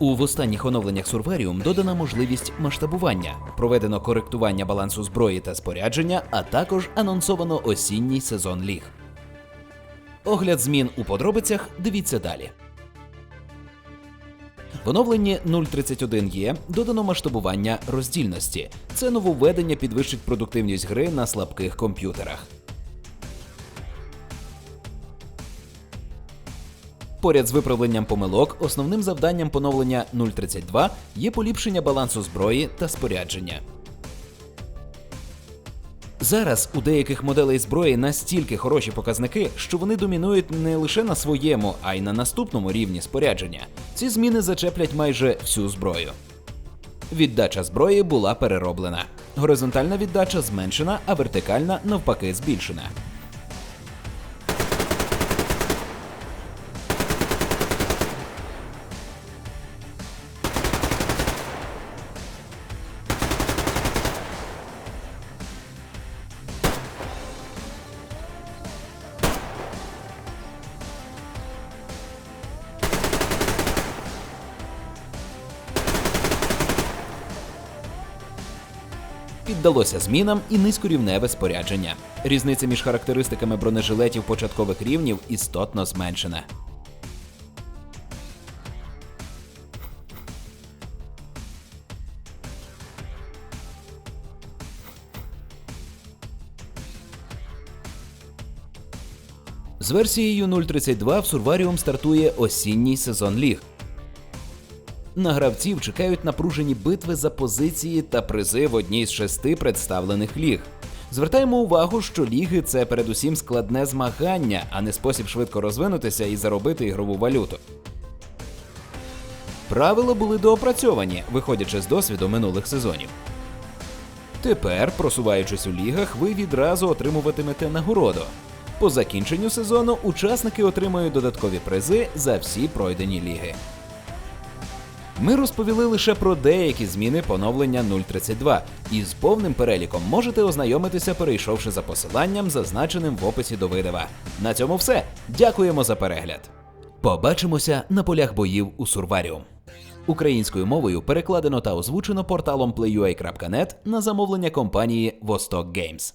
У в останніх оновленнях Survarium додана можливість масштабування, проведено коректування балансу зброї та спорядження, а також анонсовано осінній сезон ліг. Огляд змін у подробицях дивіться далі. В оновленні 031Е додано масштабування роздільності. Це нововведення підвищить продуктивність гри на слабких комп'ютерах. Поряд з виправленням помилок, основним завданням поновлення 032 є поліпшення балансу зброї та спорядження. Зараз у деяких моделей зброї настільки хороші показники, що вони домінують не лише на своєму, а й на наступному рівні спорядження. Ці зміни зачеплять майже всю зброю. Віддача зброї була перероблена. Горизонтальна віддача зменшена, а вертикальна навпаки збільшена. Піддалося змінам і низькорівневе спорядження. Різниця між характеристиками бронежилетів початкових рівнів істотно зменшена. З версією 032 в Сурваріум стартує осінній сезон ліг. На гравців чекають напружені битви за позиції та призи в одній з шести представлених ліг. Звертаємо увагу, що ліги це передусім складне змагання, а не спосіб швидко розвинутися і заробити ігрову валюту. Правила були доопрацьовані, виходячи з досвіду минулих сезонів. Тепер, просуваючись у лігах, ви відразу отримуватимете нагороду. По закінченню сезону учасники отримають додаткові призи за всі пройдені ліги. Ми розповіли лише про деякі зміни поновлення 032, і з повним переліком можете ознайомитися, перейшовши за посиланням, зазначеним в описі до видава. На цьому все. Дякуємо за перегляд. Побачимося на полях боїв у Сурваріум. Українською мовою перекладено та озвучено порталом playua.net на замовлення компанії Vostok Games.